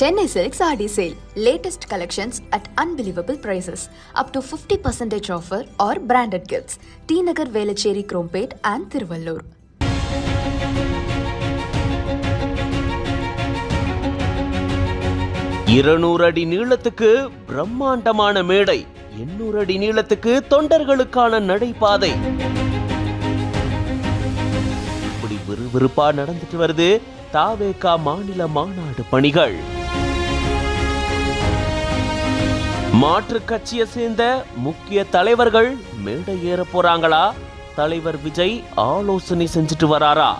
Chennai silks Aadi sale latest collections at unbelievable prices up to fifty percentage offer or branded gifts T Nagar Velachery Chromepet and Tiruvallur இருநூறு அடி நீளத்துக்கு பிரம்மாண்டமான மேடை எண்ணூறு அடி நீளத்துக்கு தொண்டர்களுக்கான நடைபாதை இப்படி விறுவிறுப்பா நடந்துட்டு வருது தாவேகா மாநில மாநாடு பணிகள் மாற்றுக் கட்சியை சேர்ந்த முக்கிய தலைவர்கள் மேடை ஏற போறாங்களா? தலைவர் விஜய் ஆலோசனை செஞ்சுட்டு வராரா?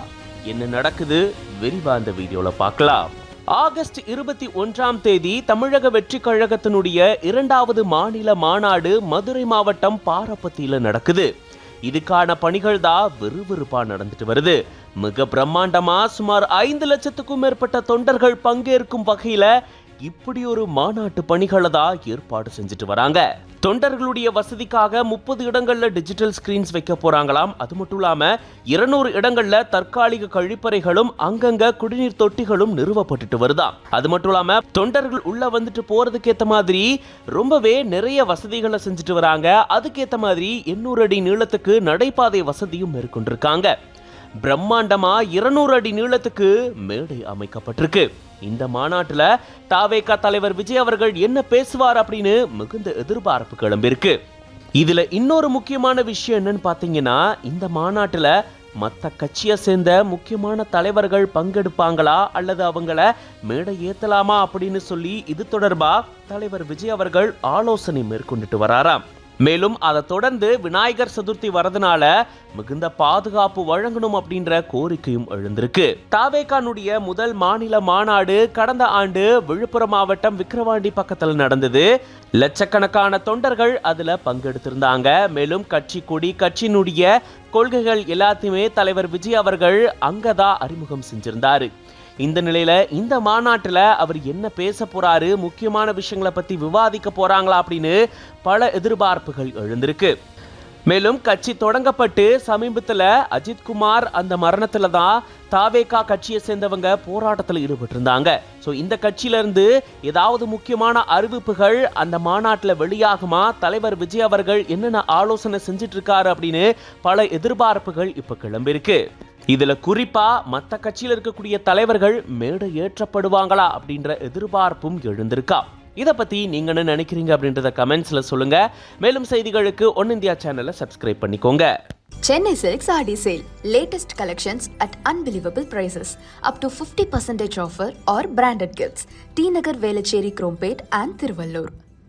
என்ன நடக்குது? விரிவா அந்த வீடியோல பார்க்கலாம். ஆகஸ்ட் இருபத்தி ஒன்றாம் தேதி தமிழக வெற்றி கழகத்தினுடைய இரண்டாவது மாநில மாநாடு மதுரை மாவட்டம் பாரப்பத்தியில நடக்குது. இதுக்கான பணிகள் தான் விறுவிறுப்பா நடந்துட்டு வருது. மிக பிரம்மாண்டமா சுமார் ஐந்து லட்சத்துக்கும் மேற்பட்ட தொண்டர்கள் பங்கேற்கும் வகையில இப்படி ஒரு மாநாட்டு பணிகளை தான் ஏற்பாடு செஞ்சுட்டு வராங்க. தொண்டர்களுடைய வசதிக்காக முப்பது இடங்கள்ல டிஜிட்டல் ஸ்கிரீன்ஸ் வைக்க போறாங்களாம். அது மட்டும் இல்லாம இருநூறு இடங்கள்ல தற்காலிக கழிப்பறைகளும் அங்கங்க குடிநீர் தொட்டிகளும் நிறுவப்பட்டுட்டு வருதாம் அது மட்டும் இல்லாம தொண்டர்கள் உள்ள வந்துட்டு போறதுக்கு ஏத்த மாதிரி ரொம்பவே நிறைய வசதிகளை செஞ்சுட்டு வராங்க. அதுக்கேத்த மாதிரி எண்ணூறு அடி நீளத்துக்கு நடைபாதை வசதியும் மேற்கொண்டிருக்காங்க. பிரம்மாண்டமா இருநூறு அடி நீளத்துக்கு மேடை அமைக்கப்பட்டிருக்கு. இந்த மாநாட்டுல தாவேகா தலைவர் விஜய் அவர்கள் என்ன பேசுவார் அப்படின்னு மிகுந்த எதிர்பார்ப்பு கிளம்பியிருக்கு. இதுல இன்னொரு முக்கியமான விஷயம் என்னன்னு பாத்தீங்கன்னா இந்த மாநாட்டுல மற்ற கட்சியை சேர்ந்த முக்கியமான தலைவர்கள் பங்கெடுப்பாங்களா அல்லது அவங்கள மேடை ஏத்தலாமா அப்படின்னு சொல்லி இது தொடர்பா தலைவர் விஜய் அவர்கள் ஆலோசனை மேற்கொண்டுட்டு வராராம். மேலும் அதை தொடர்ந்து விநாயகர் சதுர்த்தி வரதுனால மிகுந்த பாதுகாப்பு வழங்கணும் அப்படின்ற கோரிக்கையும் எழுந்திருக்கு. தாவேகானுடைய முதல் மாநில மாநாடு கடந்த ஆண்டு விழுப்புரம் மாவட்டம் விக்கிரவாண்டி பக்கத்தில் நடந்தது. லட்சக்கணக்கான தொண்டர்கள் அதுல பங்கெடுத்திருந்தாங்க. மேலும் கட்சி கொடி கட்சியினுடைய கொள்கைகள் எல்லாத்தையுமே தலைவர் விஜய் அவர்கள் அங்கதான் அறிமுகம் செஞ்சிருந்தாரு. இந்த நிலையில இந்த மாநாட்டுல அவர் என்ன பேச போறாரு முக்கியமான விஷயங்களை பத்தி விவாதிக்க போறாங்களா அப்படின்னு பல எதிர்பார்ப்புகள் எழுந்திருக்கு. மேலும் கட்சி தொடங்கப்பட்டு சமீபத்துல அஜித்குமார் அந்த மரணத்துல தான் தாவேகா கட்சியை சேர்ந்தவங்க போராட்டத்தில் ஈடுபட்டிருந்தாங்க. ஸோ இந்த கட்சியில இருந்து ஏதாவது முக்கியமான அறிவிப்புகள் அந்த மாநாட்டில் வெளியாகுமா? தலைவர் விஜய் அவர்கள் என்னென்ன ஆலோசனை செஞ்சுட்டு இருக்காரு அப்படின்னு பல எதிர்பார்ப்புகள் இப்போ கிளம்பியிருக்கு. இதில் குறிப்பாக மற்ற கட்சியில் இருக்கக்கூடிய தலைவர்கள் மேடை ஏற்றப்படுவாங்களா அப்படின்ற எதிர்பார்ப்பும் எழுந்திருக்கா? இதை பற்றி நீங்கள் என்ன நினைக்கிறீங்க அப்படின்றத கமெண்ட்ஸ்ல சொல்லுங்கள் மேலும் செய்திகளுக்கு ஒன் இந்தியா சேனலை சப்ஸ்கிரைப் பண்ணிக்கோங்க. Chennai silks Aadi sale latest collections at unbelievable prices up to fifty percentage offer or branded gifts T Nagar Velachery Chromepet and Tiruvallur.